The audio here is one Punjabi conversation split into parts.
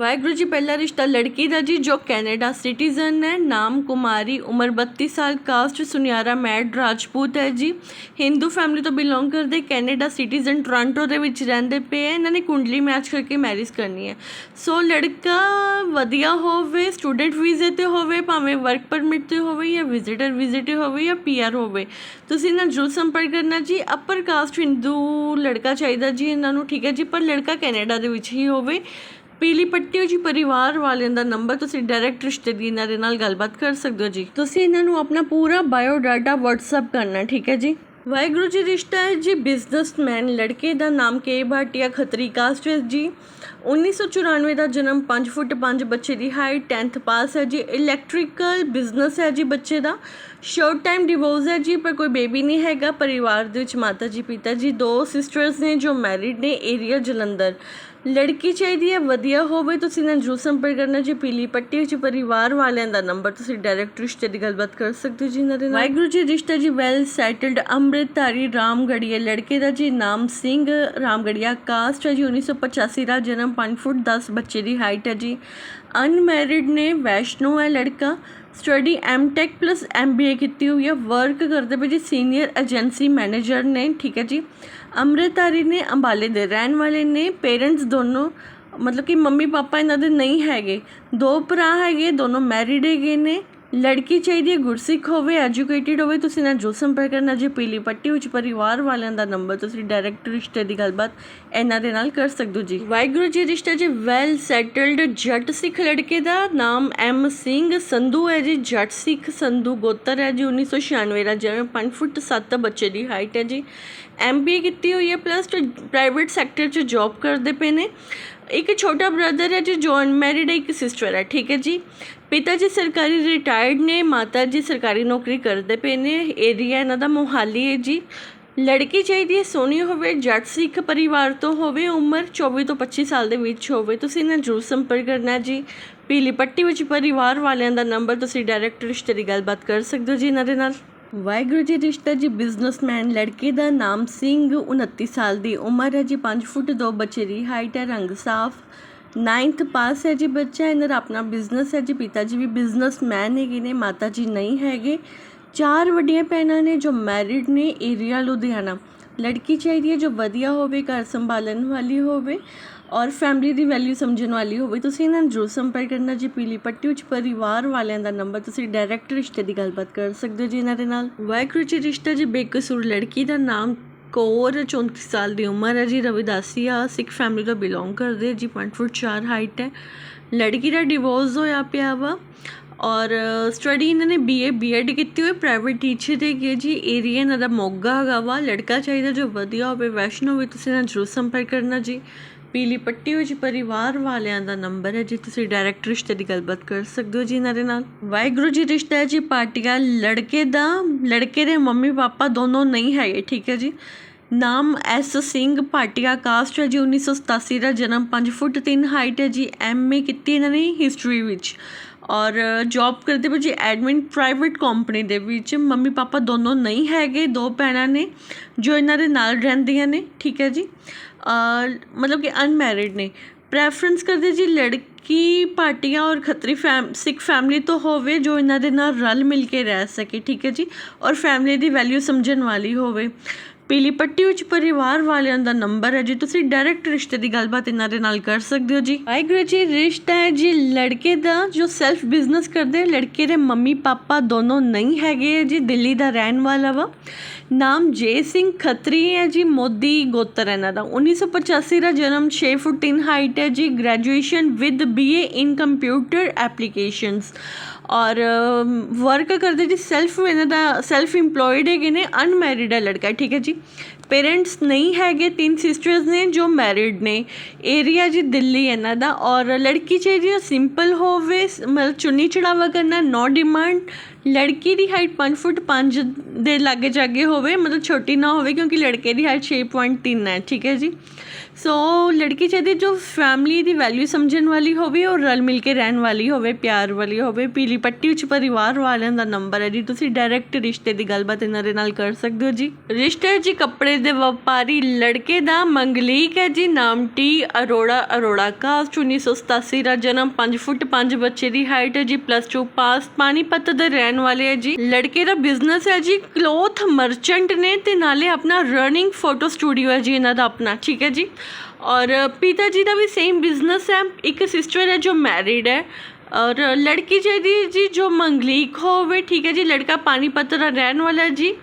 ਵਾਹਿਗੁਰੂ ਜੀ, ਪਹਿਲਾ ਰਿਸ਼ਤਾ ਲੜਕੀ ਦਾ ਜੀ, ਜੋ ਕੈਨੇਡਾ ਸਿਟੀਜ਼ਨ ਹੈ, ਨਾਮ ਕੁਮਾਰੀ, ਉਮਰ 32 ਸਾਲ, ਕਾਸਟ ਸੁਨਿਆਰਾ ਮੈਡ ਰਾਜਪੂਤ ਹੈ ਜੀ। ਹਿੰਦੂ ਫੈਮਿਲੀ ਤੋਂ ਬਿਲੋਂਗ ਕਰਦੇ ਕੈਨੇਡਾ ਸਿਟੀਜ਼ਨ ਟੋਰਾਂਟੋ ਦੇ ਵਿੱਚ ਰਹਿੰਦੇ ਪਏ ਹੈ। ਇਹਨਾਂ ਨੇ ਕੁੰਡਲੀ ਮੈਚ ਕਰਕੇ ਮੈਰਿਜ ਕਰਨੀ ਹੈ। ਸੋ ਲੜਕਾ ਵਧੀਆ ਹੋਵੇ ਸਟੂਡੈਂਟ ਵੀਜ਼ੇ ਤੇ ਹੋਵੇ, ਭਾਵੇਂ ਵਰਕ ਪਰਮਿਟ ਤੇ ਹੋਵੇ ਜਾਂ ਵਿਜ਼ਿਟਰ ਵੀਜ਼ੇ ਤੇ ਹੋਵੇ ਜਾਂ ਪੀਆਰ ਹੋਵੇ। ਤੁਸੀਂ ਇਹਨਾਂ ਜ਼ਰੂਰ ਸੰਪਰਕ ਕਰਨਾ ਜੀ। ਅਪਰ ਕਾਸਟ ਹਿੰਦੂ ਲੜਕਾ ਚਾਹੀਦਾ ਜੀ ਇਹਨਾਂ ਨੂੰ, ਠੀਕ ਹੈ ਜੀ। ਪਰ ਲੜਕਾ ਕੈਨੇਡਾ ਦੇ ਵਿੱਚ ਹੀ ਹੋਵੇ। ਪੀਲੀ ਪੱਟੀ ਜੀ ਪਰਿਵਾਰ ਵਾਲਿਆਂ ਦਾ ਨੰਬਰ, ਤੁਸੀਂ ਡਾਇਰੈਕਟ ਰਿਸ਼ਤੇ ਦੀ ਇਹਨਾਂ ਦੇ ਨਾਲ ਗੱਲਬਾਤ ਕਰ ਸਕਦੇ ਹੋ ਜੀ। ਤੁਸੀਂ ਇਹਨਾਂ ਨੂੰ ਆਪਣਾ ਪੂਰਾ ਬਾਇਓ ਡਾਟਾ WhatsApp ਕਰਨਾ, ਠੀਕ ਹੈ ਜੀ? ਵਾਹਿਗੁਰੂ ਜੀ ਰਿਸ਼ਤਾ ਹੈ ਜੀ ਬਿਜ਼ਨਸਮੈਨ ਲੜਕੇ ਦਾ ਨਾਮ ਕੇ ਭਾਟੀਆ ਖੱਤਰੀ ਕਾਸਟ ਹੈ ਜੀ 1994 ਦਾ ਜਨਮ 5 ਫੁੱਟ 5 ਬੱਚੇ ਦੀ ਹਾਈਟ 10th ਪਾਸ ਹੈ ਜੀ। ਇਲੈਕਟ੍ਰੀਕਲ ਬਿਜ਼ਨਸ ਹੈ ਜੀ ਬੱਚੇ ਦਾ। ਸ਼ਾਰਟ ਟਾਈਮ ਡਿਵੋਰਸ ਹੈ ਜੀ, ਪਰ ਕੋਈ ਬੇਬੀ ਨਹੀਂ ਹੈਗਾ। ਪਰਿਵਾਰ ਦੇ ਵਿੱਚ ਮਾਤਾ ਜੀ, ਪਿਤਾ ਜੀ, ਦੋ ਸਿਸਟਰਸ ਨੇ ਜੋ ਮੈਰਿਡ ਨੇ ਏਰੀਆ ਜਲੰਧਰ। ਲੜਕੀ ਚਾਹੀਦੀ ਹੈ, ਵਧੀਆ ਹੋਵੇ, ਤੁਸੀਂ ਨਾ ਜਰੂਰ ਸੰਪਰਕ ਕਰਨਾ, ਜੀ ਪੀਲੀ ਪੱਟੀ ਵਿੱਚ ਪਰਿਵਾਰ ਵਾਲਿਆਂ ਦਾ ਨੰਬਰ ਤੁਸੀਂ ਡਾਇਰੈਕਟ ਰਿਸ਼ਤੇ ਦੀ ਗੱਲਬਾਤ ਕਰ ਸਕਦੇ ਹੋ ਜੀ ਇਹਨਾਂ ਵਾਹਿਗੁਰੂ ਜੀ, ਰਿਸ਼ਤਾ ਜੀ ਵੈਲ ਸੈਟਲਡ ਅੰਮ੍ਰਿਤਧਾਰੀ ਰਾਮਗੜੀਏ ਲੜਕੇ ਦਾ, ਜੀ ਨਾਮ ਸਿੰਘ ਰਾਮਗੜੀਆ ਕਾਸਟ ਹੈ ਜੀ 1985 ਦਾ, ਜਨਮ 5 ਫੁੱਟ 10 ਬੱਚੇ ਦੀ ਹਾਈਟ ਹੈ ਜੀ। ਅਨਮੈਰਿਡ ਨੇ ਵੈਸ਼ਨੋ ਹੈ ਲੜਕਾ study MTech plus M B A ਕੀਤੀ ਹੋਈ ਹੈ। ਵਰਕ ਕਰਦੇ ਪਏ ਜੀ ਸੀਨੀਅਰ ਏਜੰਸੀ ਮੈਨੇਜਰ ਨੇ, ਠੀਕ ਹੈ ਜੀ। ਅੰਮ੍ਰਿਤਧਾਰੀ ਨੇ ਅੰਬਾਲੇ ਦੇ ਰਹਿਣ ਵਾਲੇ ਨੇ। ਪੇਰੈਂਟਸ ਦੋਨੋਂ, ਮਤਲਬ ਕਿ ਮੰਮੀ ਪਾਪਾ ਇਹਨਾਂ ਦੇ ਨਹੀਂ ਹੈਗੇ। ਦੋ ਭਰਾ ਹੈਗੇ, ਦੋਨੋਂ ਮੈਰਿਡ ਹੈਗੇ ਨੇ। ਲੜਕੀ ਚਾਹੀਦੀ ਹੈ, ਗੁਰਸਿੱਖ ਹੋਵੇ ਐਜੂਕੇਟਿਡ ਹੋਵੇ, ਤੁਸੀਂ ਨਾ ਜੋ ਸੰਪਰਕ ਕਰਨਾ, ਜੀ ਪੀਲੀ ਪੱਟੀ ਵਿੱਚ ਪਰਿਵਾਰ ਵਾਲਿਆਂ ਦਾ ਨੰਬਰ ਤੁਸੀਂ ਡਾਇਰੈਕਟ ਰਿਸ਼ਤੇ ਦੀ ਗੱਲਬਾਤ ਇਹਨਾਂ ਦੇ ਨਾਲ ਕਰ ਸਕਦੇ ਹੋ ਜੀ। ਵਾਹਿਗੁਰੂ ਜੀ, ਰਿਸ਼ਤਾ ਜੀ ਵੈਲ ਸੈਟਲਡ ਜੱਟ ਸਿੱਖ ਲੜਕੇ ਦਾ ਨਾਮ ਐਮ ਸਿੰਘ ਸੰਧੂ ਹੈ ਜੀ। ਜੱਟ ਸਿੱਖ ਸੰਧੂ ਗੋਤਰ ਹੈ ਜੀ 1996 ਦਾ ਜਨਮ 5 ਫੁੱਟ 7 ਬੱਚੇ ਦੀ ਹਾਈਟ ਹੈ ਜੀ। ਐਮਬੀਏ ਕੀਤੀ ਹੋਈ ਹੈ ਪਲੱਸ ਪ੍ਰਾਈਵੇਟ ਸੈਕਟਰ 'ਚ ਜੌਬ ਕਰਦੇ ਪਏ ਨੇ। ਇੱਕ ਛੋਟਾ ਬ੍ਰਦਰ ਹੈ ਜੀ ਜੋ ਅਨਮੈਰਿਡ ਹੈ ਇੱਕ ਸਿਸਟਰ ਹੈ ਠੀਕ ਹੈ ਜੀ ਪਿਤਾ ਜੀ ਸਰਕਾਰੀ ਰਿਟਾਇਰਡ ਨੇ ਮਾਤਾ ਜੀ ਸਰਕਾਰੀ ਨੌਕਰੀ ਕਰਦੇ ਪਏ ਨੇ ਏਰੀਆ ਇਹਨਾਂ ਦਾ ਮੋਹਾਲੀ ਹੈ ਜੀ ਲੜਕੀ ਚਾਹੀਦੀ ਹੈ ਸੋਹਣੀ ਹੋਵੇ ਜੱਟ ਸਿੱਖ ਪਰਿਵਾਰ ਤੋਂ ਹੋਵੇ ਉਮਰ 24 ਤੋਂ 25 ਸਾਲ ਦੇ ਵਿੱਚ ਹੋਵੇ ਤੁਸੀਂ ਇਹਨਾਂ ਜਰੂਰ ਸੰਪਰਕ ਕਰਨਾ ਜੀ ਪੀਲੀ ਪੱਟੀ ਵਿੱਚ ਪਰਿਵਾਰ ਵਾਲਿਆਂ ਦਾ ਨੰਬਰ ਤੁਸੀਂ ਡਾਇਰੈਕਟ ਰਿਸ਼ਤੇ ਦੀ ਗੱਲਬਾਤ ਕਰ ਸਕਦੇ ਹੋ ਜੀ ਇਹਨਾਂ ਦੇ ਨਾਲ ਵਾਹਿਗੁਰੂ ਜੀ, ਰਿਸ਼ਤਾ ਜੀ ਬਿਜ਼ਨਸਮੈਨ ਲੜਕੇ ਦਾ ਨਾਮ ਸਿੰਘ 29 ਸਾਲ ਦੀ ਉਮਰ ਹੈ ਜੀ 5 ਫੁੱਟ 2 ਬੱਚੇ ਦੀ ਹਾਈਟ ਹੈ, ਰੰਗ ਸਾਫ਼। 9th ਪਾਸ ਹੈ ਜੀ ਬੱਚਾ, ਇਹਨਾਂ ਦਾ ਆਪਣਾ ਬਿਜ਼ਨਸ ਹੈ ਜੀ, ਪਿਤਾ ਜੀ ਵੀ ਬਿਜ਼ਨਸਮੈਨ ਹੈਗੇ ਨੇ, ਮਾਤਾ ਜੀ ਨਹੀਂ ਹੈਗੇ। ਚਾਰ ਵੱਡੀਆਂ ਭੈਣਾਂ ਨੇ ਜੋ ਮੈਰਿਡ ਨੇ ਏਰੀਆ ਲੁਧਿਆਣਾ। ਲੜਕੀ ਚਾਹੀਦੀ ਹੈ ਜੋ ਵਧੀਆ ਹੋਵੇ, ਘਰ ਸੰਭਾਲਣ ਵਾਲੀ ਹੋਵੇ ਔਰ ਫੈਮਿਲੀ ਦੀ ਵੈਲਿਊ ਸਮਝਣ ਵਾਲੀ ਹੋਵੇ। ਤੁਸੀਂ ਇਹਨਾਂ ਨੂੰ ਜ਼ਰੂਰ ਸੰਪਰਕ ਕਰਨਾ ਜੀ ਪੀਲੀ ਪੱਟੀ ਵਿੱਚ ਪਰਿਵਾਰ ਵਾਲਿਆਂ ਦਾ ਨੰਬਰ ਤੁਸੀਂ ਡਾਇਰੈਕਟ ਰਿਸ਼ਤੇ ਦੀ ਗੱਲਬਾਤ ਕਰ ਸਕਦੇ ਹੋ ਜੀ ਇਹਨਾਂ ਦੇ ਨਾਲ। ਵਾਹਿਗੁਰੂ ਜੀ ਰਿਸ਼ਤਾ ਜੀ, ਬੇਕਸੂਰ ਲੜਕੀ ਦਾ ਨਾਮ ਕੌਰ 34 ਸਾਲ ਦੀ ਉਮਰ ਹੈ ਜੀ ਰਵਿਦਾਸੀਆ ਸਿੱਖ ਫੈਮਿਲੀ ਤੋਂ ਬਿਲੋਂਗ ਕਰਦੇ ਜੀ 5 ਫੁੱਟ 4 ਹਾਈਟ ਹੈ। ਲੜਕੀ ਦਾ ਡਿਵੋਰਸ ਹੋਇਆ ਪਿਆ ਵਾ। ਔਰ ਸਟੱਡੀ ਇਹਨਾਂ ਨੇ ਬੀਏ ਬੀਐਡ ਕੀਤੀ ਹੋਈ ਪ੍ਰਾਈਵੇਟ ਟੀਚਰ ਦੇ ਹੈਗੀ ਜੀ ਏਰੀਆ ਇਹਨਾਂ ਦਾ ਮੋਗਾ ਹੈਗਾ ਵਾ, ਲੜਕਾ ਚਾਹੀਦਾ ਜੋ ਵਧੀਆ ਹੋਵੇ, ਵੈਸ਼ਨੋ ਵੀ ਤੁਸੀਂ ਨਾਲ ਜ਼ਰੂਰ ਸੰਪਰਕ ਕਰਨਾ ਜੀ। ਪੀਲੀ ਪੱਟੀ ਵਿੱਚ ਪਰਿਵਾਰ ਵਾਲਿਆਂ ਦਾ ਨੰਬਰ ਹੈ ਜੀ, ਤੁਸੀਂ ਡਾਇਰੈਕਟ ਰਿਸ਼ਤੇ ਦੀ ਗੱਲਬਾਤ ਕਰ ਸਕਦੇ ਹੋ ਜੀ ਇਹਨਾਂ ਦੇ ਨਾਲ। ਵਾਹਿਗੁਰੂ ਜੀ ਰਿਸ਼ਤਾ ਹੈ ਜੀ, ਪਾਰਟੀਆ ਲੜਕੇ ਦਾ, ਲੜਕੇ ਦੇ ਮੰਮੀ ਪਾਪਾ ਦੋਨੋਂ ਨਹੀਂ ਹੈਗੇ, ਠੀਕ ਹੈ ਜੀ। ਨਾਮ ਐਸ ਸਿੰਘ ਭਾਟੀਆ ਕਾਸਟ ਹੈ ਜੀ 1987 ਦਾ ਜਨਮ 5 ਫੁੱਟ 3 ਹਾਈਟ ਹੈ ਜੀ ਐਮਏ ਕੀਤੀ ਇਹਨਾਂ ਨੇ ਹਿਸਟਰੀ ਵਿੱਚ। ਔਰ ਜੌਬ ਕਰਦੇ ਪਏ ਜੀ ਐਡਮਿਨ ਪ੍ਰਾਈਵੇਟ ਕੰਪਨੀ ਦੇ ਵਿੱਚ। ਮੰਮੀ ਪਾਪਾ ਦੋਨੋਂ ਨਹੀਂ ਹੈਗੇ, ਦੋ ਭੈਣਾਂ ਨੇ, ਜੋ ਇਹਨਾਂ ਦੇ ਨਾਲ ਰਹਿੰਦੀਆਂ ਨੇ, ਠੀਕ ਹੈ ਜੀ। ਮਤਲਬ ਕਿ ਅਨਮੈਰਿਡ ਨੇ। ਪ੍ਰੈਫਰੈਂਸ ਕਰਦੇ ਜੀ ਲੜਕੀ ਪਾਰਟੀਆਂ ਔਰ ਖੱਤਰੀ ਫੈਮ ਸਿੱਖ ਫੈਮਿਲੀ ਤੋਂ ਹੋਵੇ, ਜੋ ਇਹਨਾਂ ਦੇ ਨਾਲ ਰਲ ਮਿਲ ਕੇ ਰਹਿ ਸਕੇ, ਠੀਕ ਹੈ ਜੀ। ਔਰ ਫੈਮਿਲੀ ਦੀ ਵੈਲਿਊ ਸਮਝਣ ਵਾਲੀ ਹੋਵੇ। ਪੀਲੀ ਪੱਟੀ ਵਿੱਚ ਪਰਿਵਾਰ ਵਾਲਿਆਂ ਦਾ ਨੰਬਰ ਹੈ ਜੀ। ਤੁਸੀਂ ਡਾਇਰੈਕਟ ਰਿਸ਼ਤੇ ਦੀ ਗੱਲਬਾਤ ਇਹਨਾਂ ਦੇ ਨਾਲ ਕਰ ਸਕਦੇ ਹੋ ਜੀ। ਵਾਹਿਗੁਰੂ ਜੀ, ਰਿਸ਼ਤਾ ਹੈ ਜੀ ਲੜਕੇ ਦਾ ਜੋ ਸੈਲਫ ਬਿਜ਼ਨਸ ਕਰਦੇ ਲੜਕੇ ਦੇ ਮੰਮੀ ਪਾਪਾ ਦੋਨੋਂ ਨਹੀਂ ਹੈਗੇ ਜੀ, ਦਿੱਲੀ ਦਾ ਰਹਿਣ ਵਾਲਾ ਵਾ। ਨਾਮ ਜੇ ਸਿੰਘ ਖੱਤਰੀ ਹੈ ਜੀ, ਮੋਦੀ ਗੋਤਰ ਇਹਨਾਂ ਦਾ। 1985 ਦਾ ਜਨਮ 6 ਫੁੱਟ 3 ਹਾਈਟ ਹੈ ਜੀ graduation with BA in computer applications ਔਰ ਵਰਕ ਕਰਦੇ ਜੀ ਸੈਲਫ ਇਹਨਾਂ ਦਾ ਸੈਲਫ ਇੰਪਲੋਇਡ ਹੈਗੇ ਨੇ ਅਨਮੈਰਿਡ ਹੈ ਲੜਕਾ, ਠੀਕ ਹੈ ਜੀ। ਪੇਰੈਂਟਸ ਨਹੀਂ ਹੈਗੇ, ਤਿੰਨ ਸਿਸਟਰਸ ਨੇ ਜੋ ਮੈਰਿਡ ਨੇ। ਏਰੀਆ ਜੀ ਦਿੱਲੀ ਇਹਨਾਂ ਦਾ। ਔਰ ਲੜਕੀ ਚਾਹੀਦੀ ਸਿੰਪਲ ਹੋਵੇ, ਮਤਲਬ ਚੁੰਨੀ ਚੜਾਵਾ ਕਰਨਾ ਨੋ ਡਿਮਾਂਡ ਲੜਕੀ ਦੀ ਹਾਈਟ 5 ਫੁੱਟ 5 ਦੇ ਲਾਗੇ ਜਾਗੇ ਹੋਵੇ, ਮਤਲਬ ਛੋਟੀ ਨਾ ਹੋਵੇ, ਕਿਉਂਕਿ ਲੜਕੇ ਦੀ ਹਾਈਟ 6.3 ਹੈ, ਠੀਕ ਹੈ ਜੀ। ਸੋ ਲੜਕੀ ਚਾਹੀਦੀ ਜੋ ਫੈਮਿਲੀ ਦੀ ਵੈਲਿਊ ਸਮਝਣ ਵਾਲੀ ਹੋਵੇ ਔਰ ਰਲ ਮਿਲ ਕੇ ਰਹਿਣ ਵਾਲੀ ਹੋਵੇ ਪਿਆਰ ਵਾਲੀ ਹੋਵੇ ਪੀਲੀ ਪੱਟੀ ਵਿੱਚ ਪਰਿਵਾਰ ਵਾਲਿਆਂ ਦਾ ਨੰਬਰ ਹੈ ਜੀ ਤੁਸੀਂ ਡਾਇਰੈਕਟ ਰਿਸ਼ਤੇ ਦੀ ਗੱਲਬਾਤ ਇਹਨਾਂ ਦੇ ਨਾਲ ਕਰ ਸਕਦੇ ਹੋ ਜੀ ਰਿਸ਼ਤੇ ਜੀ ਕੱਪੜੇ ਦੇ ਵਪਾਰੀ ਲੜਕੇ ਦਾ ਮੰਗਲੀਕ ਹੈ ਜੀ ਨਾਮ ਟੀ ਅਰੋੜਾ ਅਰੋੜਾ ਕਾਸਟ 1987 ਦਾ ਜਨਮ 5 ਫੁੱਟ 5 ਬੱਚੇ ਦੀ ਹਾਈਟ ਹੈ ਜੀ ਪਲੱਸ 2 ਪਾਸ ਪਾਣੀਪਤ ਦੇ ਰਹਿਣ ਵਾਲੇ ਹੈ ਜੀ ਲੜਕੇ ਦਾ ਬਿਜ਼ਨਸ ਹੈ ਜੀ ਕਲੋਥ ਮਰਚੈਂਟ ਨੇ ਤੇ ਨਾਲੇ ਆਪਣਾ ਰਨਿੰਗ ਫੋਟੋ ਸਟੂਡੀਓ ਹੈ ਜੀ ਇਹਨਾਂ ਦਾ ਆਪਣਾ ਠੀਕ ਹੈ ਜੀ ਔਰ ਪਿਤਾ ਜੀ ਦਾ ਵੀ ਸੇਮ ਬਿਜ਼ਨਸ ਹੈ। ਇੱਕ ਸਿਸਟਰ ਹੈ ਜੋ ਮੈਰਿਡ ਹੈ। ਔਰ ਲੜਕੀ ਚਾਹੀਦੀ ਜੀ ਜੋ ਮੰਗਲੀਕ ਹੋਵੇ, ਠੀਕ ਹੈ ਜੀ, ਲੜਕਾ ਪਾਣੀਪਤ ਦਾ ਰਹਿਣ ਵਾਲਾ ਹੈ ਜੀ।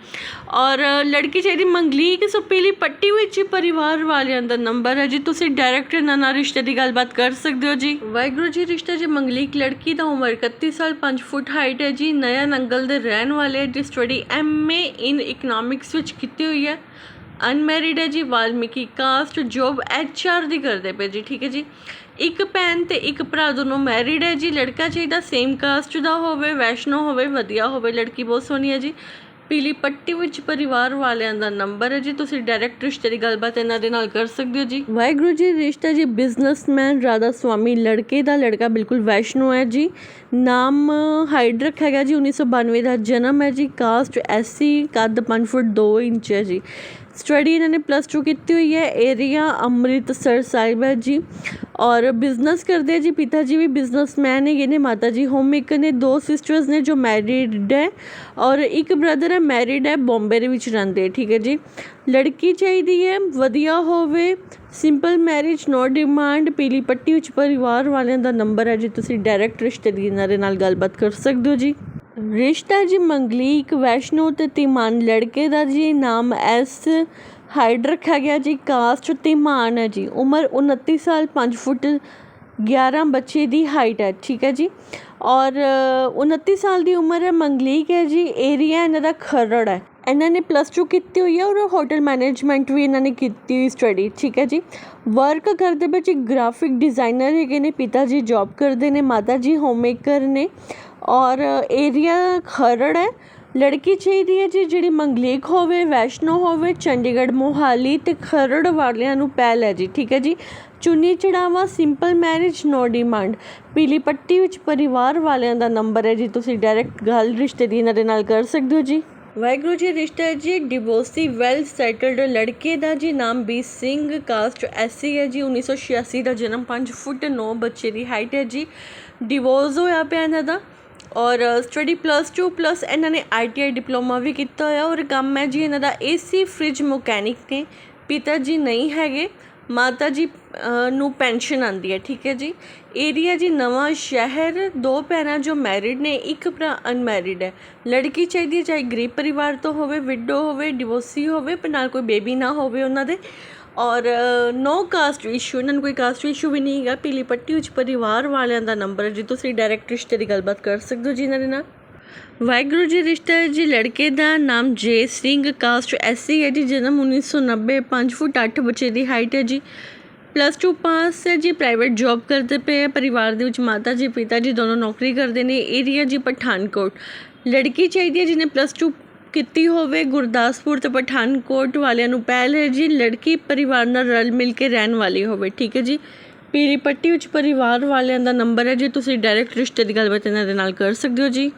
ਔਰ ਲੜਕੀ ਚਾਹੀਦੀ ਮੰਗਲੀਕ ਸੋ ਪੀਲੀ ਪੱਟੀ ਵਿੱਚ ਹੀ ਪਰਿਵਾਰ ਵਾਲਿਆਂ ਦਾ ਨੰਬਰ ਹੈ ਜੀ। ਤੁਸੀਂ ਡਾਇਰੈਕਟ ਇਹਨਾਂ ਨਾਲ ਰਿਸ਼ਤੇ ਦੀ ਗੱਲਬਾਤ ਕਰ ਸਕਦੇ ਹੋ ਜੀ। ਵਾਹਿਗੁਰੂ ਜੀ, ਰਿਸ਼ਤਾ ਜੀ ਮੰਗਲੀਕ ਲੜਕੀ ਦਾ ਉਮਰ 31 ਸਾਲ 5 ਫੁੱਟ ਹਾਈਟ ਹੈ ਜੀ। ਨਇਆ ਨੰਗਲ ਦੇ ਰਹਿਣ ਵਾਲੇ ਹੈ ਜੀ ਸਟੱਡੀ ਐਮਏ ਇਨ ਇਕਨੋਮਿਕਸ ਵਿੱਚ ਕੀਤੀ ਹੋਈ ਹੈ। ਅਨਮੈਰਿਡ ਹੈ ਜੀ, ਵਾਲਮੀਕੀ ਕਾਸਟ ਜੋਬ ਐਚਆਰ ਦੀ ਕਰਦੇ ਪਏ ਜੀ, ਠੀਕ ਹੈ ਜੀ। ਇੱਕ ਭੈਣ ਤੇ ਇੱਕ ਭਰਾ ਦੋਨੋਂ ਮੈਰਿਡ ਹੈ ਜੀ, ਲੜਕਾ ਚਾਹੀਦਾ ਸੇਮ ਕਾਸਟ ਦਾ ਹੋਵੇ, ਵੈਸ਼ਨੋ ਹੋਵੇ, ਵਧੀਆ ਹੋਵੇ, ਲੜਕੀ ਬਹੁਤ ਸੋਹਣੀ ਹੈ ਜੀ। ਪੀਲੀ ਪੱਟੀ ਵਿੱਚ ਪਰਿਵਾਰ ਵਾਲਿਆਂ ਦਾ ਨੰਬਰ ਹੈ ਜੀ, ਤੁਸੀਂ ਡਾਇਰੈਕਟ ਰਿਸ਼ਤੇ ਦੀ ਗੱਲਬਾਤ ਇਹਨਾਂ ਦੇ ਨਾਲ ਕਰ ਸਕਦੇ ਹੋ ਜੀ। ਵਾਹਿਗੁਰੂ ਜੀ, ਰਿਸ਼ਤਾ ਜੀ, ਬਿਜ਼ਨਸਮੈਨ ਰਾਧਾ ਸਵਾਮੀ ਲੜਕੇ ਦਾ ਲੜਕਾ, ਬਿਲਕੁਲ ਵੈਸ਼ਨੋ ਹੈ ਜੀ। ਨਾਮ ਹਾਈਡ ਰੱਖਿਆ ਗਿਆ ਜੀ 1992 ਦਾ ਜਨਮ ਹੈ ਜੀ, ਕਾਸਟ ਐਸਸੀ ਕੱਦ 5 ਫੁੱਟ 2 ਇੰਚ ਹੈ ਜੀ। ਸਟੱਡੀ ਇਹਨਾਂ ਨੇ ਪਲੱਸ 2 ਕੀਤੀ ਹੋਈ ਹੈ ਏਰੀਆ ਅੰਮ੍ਰਿਤਸਰ ਸਾਹਿਬ ਹੈ ਜੀ। ਔਰ ਬਿਜ਼ਨਸ ਕਰਦੇ ਆ ਜੀ ਪਿਤਾ ਜੀ ਵੀ ਬਿਜ਼ਨਸਮੈਨ ਹੈਗੇ ਨੇ ਮਾਤਾ ਜੀ ਹੋਮ ਮੇਕਰ ਨੇ, ਦੋ ਸਿਸਟਰਸ ਨੇ ਜੋ ਮੈਰਿਡ ਹੈ। ਔਰ ਇੱਕ ਬ੍ਰਦਰ ਹੈ ਮੈਰਿਡ ਹੈ ਬੰਬੇ ਦੇ ਵਿੱਚ ਰਹਿੰਦੇ, ਠੀਕ ਹੈ ਜੀ। ਲੜਕੀ ਚਾਹੀਦੀ ਹੈ, ਵਧੀਆ ਹੋਵੇ ਸਿੰਪਲ ਮੈਰਿਜ ਨੋ ਡਿਮਾਂਡ ਪੀਲੀ ਪੱਟੀ ਵਿੱਚ ਪਰਿਵਾਰ ਵਾਲਿਆਂ ਦਾ ਨੰਬਰ ਹੈ ਜੀ। ਤੁਸੀਂ ਡਾਇਰੈਕਟ ਰਿਸ਼ਤੇ ਦੀ ਇਹਨਾਂ ਦੇ ਨਾਲ ਗੱਲਬਾਤ ਕਰ ਸਕਦੇ ਹੋ ਜੀ। ਰਿਸ਼ਤਾ ਜੀ ਮੰਗਲੀਕ ਵੈਸ਼ਨੋ ਤੇ ਤਿਮਾਨ ਲੜਕੇ ਦਾ ਜੀ ਨਾਮ ਐਸ ਹਾਈਡ ਰੱਖਿਆ ਗਿਆ ਜੀ ਕਾਸਟ ਤਿਮਾਨ ਹੈ ਜੀ। ਉਮਰ 29 ਸਾਲ 5 ਫੁੱਟ 11 ਬੱਚੇ ਦੀ ਹਾਈਟ ਹੈ ਠੀਕ ਹੈ ਜੀ। ਔਰ ਅ, 29 ਸਾਲ ਦੀ ਉਮਰ ਹੈ ਮੰਗਲੀਕ ਹੈ ਜੀ ਏਰੀਆ ਇਹਨਾਂ ਦਾ ਖਰੜ ਹੈ। ਇਹਨਾਂ ਨੇ ਪਲੱਸ 2 ਕੀਤੀ ਹੋਈ ਹੈ ਔਰ ਹੋਟਲ ਮੈਨੇਜਮੈਂਟ ਵੀ ਇਹਨਾਂ ਨੇ ਕੀਤੀ ਹੋਈ ਸਟੱਡੀ ਠੀਕ ਹੈ ਜੀ। ਵਰਕ ਕਰਦੇ ਬੱਚੇ ਗ੍ਰਾਫਿਕ ਡਿਜ਼ਾਈਨਰ ਹੈਗੇ ਨੇ ਪਿਤਾ ਜੀ ਜੌਬ ਕਰਦੇ ਨੇ ਮਾਤਾ ਜੀ ਹੋਮ ਮੇਕਰ ਨੇ। ਔਰ ਏਰੀਆ ਖਰੜ ਹੈ। ਲੜਕੀ ਚਾਹੀਦੀ ਹੈ ਜੀ ਜਿਹੜੀ ਮੰਗਲੀਕ ਹੋਵੇ, ਵੈਸ਼ਨੋ ਹੋਵੇ, ਚੰਡੀਗੜ੍ਹ, ਮੋਹਾਲੀ ਤੇ ਖਰੜ ਵਾਲਿਆਂ ਨੂੰ ਪਹਿਲ ਹੈ ਜੀ, ਠੀਕ ਹੈ ਜੀ। ਚੁੰਨੀ ਚੜਾਵਾ ਸਿੰਪਲ ਮੈਰਿਜ ਨੋ ਡਿਮਾਂਡ ਪੀਲੀ ਪੱਟੀ ਵਿੱਚ ਪਰਿਵਾਰ ਵਾਲਿਆਂ ਦਾ ਨੰਬਰ ਹੈ ਜੀ, ਤੁਸੀਂ ਡਾਇਰੈਕਟ ਗੱਲ ਰਿਸ਼ਤੇ ਦੀ ਇਹਨਾਂ ਦੇ ਨਾਲ ਕਰ ਸਕਦੇ ਹੋ ਜੀ। ਵਾਹਿਗੁਰੂ ਜੀ, ਰਿਸ਼ਤਾ ਹੈ ਜੀ ਡਿਵੋਰਸੀ ਵੈਲ ਸੈਟਲਡ ਲੜਕੇ ਦਾ ਜੀ, ਨਾਮ ਬੀ ਸਿੰਘ ਕਾਸਟ ਐਸਸੀ ਹੈ ਜੀ 1986 ਦਾ ਜਨਮ 5 ਫੁੱਟ 9 ਬੱਚੇ ਦੀ ਹਾਈਟ ਹੈ ਜੀ। ਡਿਵੋਰਸ ਹੋਇਆ ਪਿਆ ਇਹਨਾਂ ਦਾ। ਔਰ ਸਟੱਡੀ ਪਲੱਸ 2 ਪਲੱਸ ਇਹਨਾਂ ਨੇ ਆਈਟੀਆਈ ਡਿਪਲੋਮਾ ਵੀ ਕੀਤਾ ਹੋਇਆ ਔਰ ਕੰਮ ਹੈ ਜੀ ਇਹਨਾਂ ਦਾ ਏਸੀ, ਫ੍ਰਿਜ, ਮਕੈਨਿਕ ਨੇ। ਪਿਤਾ ਜੀ ਨਹੀਂ ਹੈਗੇ, ਮਾਤਾ ਜੀ ਨੂੰ ਪੈਨਸ਼ਨ ਆਂਦੀ ਹੈ, ਠੀਕ ਹੈ ਜੀ। ਏਰੀਆ ਜੀ ਨਵਾਂ ਸ਼ਹਿਰ, ਦੋ ਭੈਣਾਂ ਜੋ ਮੈਰਿਡ ਨੇ, ਇੱਕ ਭਰਾ ਅਨਮੈਰਿਡ ਹੈ। ਲੜਕੀ ਚਾਹੀਦੀ ਹੈ, ਚਾਹੇ ਗਰੀਬ ਪਰਿਵਾਰ ਤੋਂ ਹੋਵੇ ਵਿਡੋ ਹੋਵੇ ਡਿਵੋਰਸੀ ਹੋਵੇ, ਪਰ ਨਾਲ ਕੋਈ ਬੇਬੀ ਨਾ ਹੋਵੇ ਉਹਨਾਂ ਦੇ। ਔਰ ਨੋ ਕਾਸਟ ਇਸ਼ੂ ਇਹਨਾਂ ਨੂੰ ਕੋਈ ਕਾਸਟ ਇਸ਼ੂ ਵੀ ਨਹੀਂ ਹੈਗਾ। ਪੀਲੀ ਪੱਟੀ ਵਿੱਚ ਪਰਿਵਾਰ ਵਾਲਿਆਂ ਦਾ ਨੰਬਰ ਹੈ। ਜੀ ਤੁਸੀਂ ਡਾਇਰੈਕਟ ਰਿਸ਼ਤੇ ਦੀ ਗੱਲਬਾਤ ਕਰ ਸਕਦੇ ਹੋ ਜੀ ਇਹਨਾਂ ਦੇ ਨਾਲ। ਵਾਹਿਗੁਰੂ ਜੀ, ਰਿਸ਼ਤਾ ਜੀ ਲੜਕੇ ਦਾ ਨਾਮ ਜੇ ਸਿੰਘ। ਕਾਸਟ ਐਸਸੀ ਹੈ ਜੀ, ਜਨਮ 1990 5 ਫੁੱਟ 8 ਬੱਚੇ ਦੀ ਹਾਈਟ ਹੈ ਜੀ। ਪਲੱਸ 2 ਪਾਸ ਹੈ ਜੀ ਪ੍ਰਾਈਵੇਟ ਜੌਬ ਕਰਦੇ ਪਏ ਹੈ। ਪਰਿਵਾਰ ਦੇ ਵਿੱਚ ਮਾਤਾ ਜੀ, ਪਿਤਾ ਜੀ ਦੋਨੋਂ ਨੌਕਰੀ ਕਰਦੇ ਨੇ। ਏਰੀਆ ਜੀ ਪਠਾਨਕੋਟ। ਲੜਕੀ ਚਾਹੀਦੀ ਹੈ ਜਿਹਨੇ ਪਲੱਸ 2 ਕੀਤੀ ਹੋਵੇ, ਗੁਰਦਾਸਪੁਰ ਤੇ ਪਠਾਨਕੋਟ ਵਾਲਿਆਂ ਨੂੰ ਪਹਿਲ ਹੈ ਜੀ, ਲੜਕੀ ਪਰਿਵਾਰ ਨਾਲ ਰਲ ਮਿਲ ਕੇ ਰਹਿਣ ਵਾਲੀ ਹੋਵੇ, ਠੀਕ ਹੈ ਜੀ? ਪੀਲੀ ਪੱਟੀ ਵਿੱਚ ਪਰਿਵਾਰ ਵਾਲਿਆਂ ਦਾ ਨੰਬਰ ਹੈ ਜੀ, ਤੁਸੀਂ ਡਾਇਰੈਕਟ ਰਿਸ਼ਤੇ ਦੀ ਗੱਲਬਾਤ ਇਹਨਾਂ ਦੇ ਨਾਲ ਕਰ ਸਕਦੇ ਹੋ ਜੀ।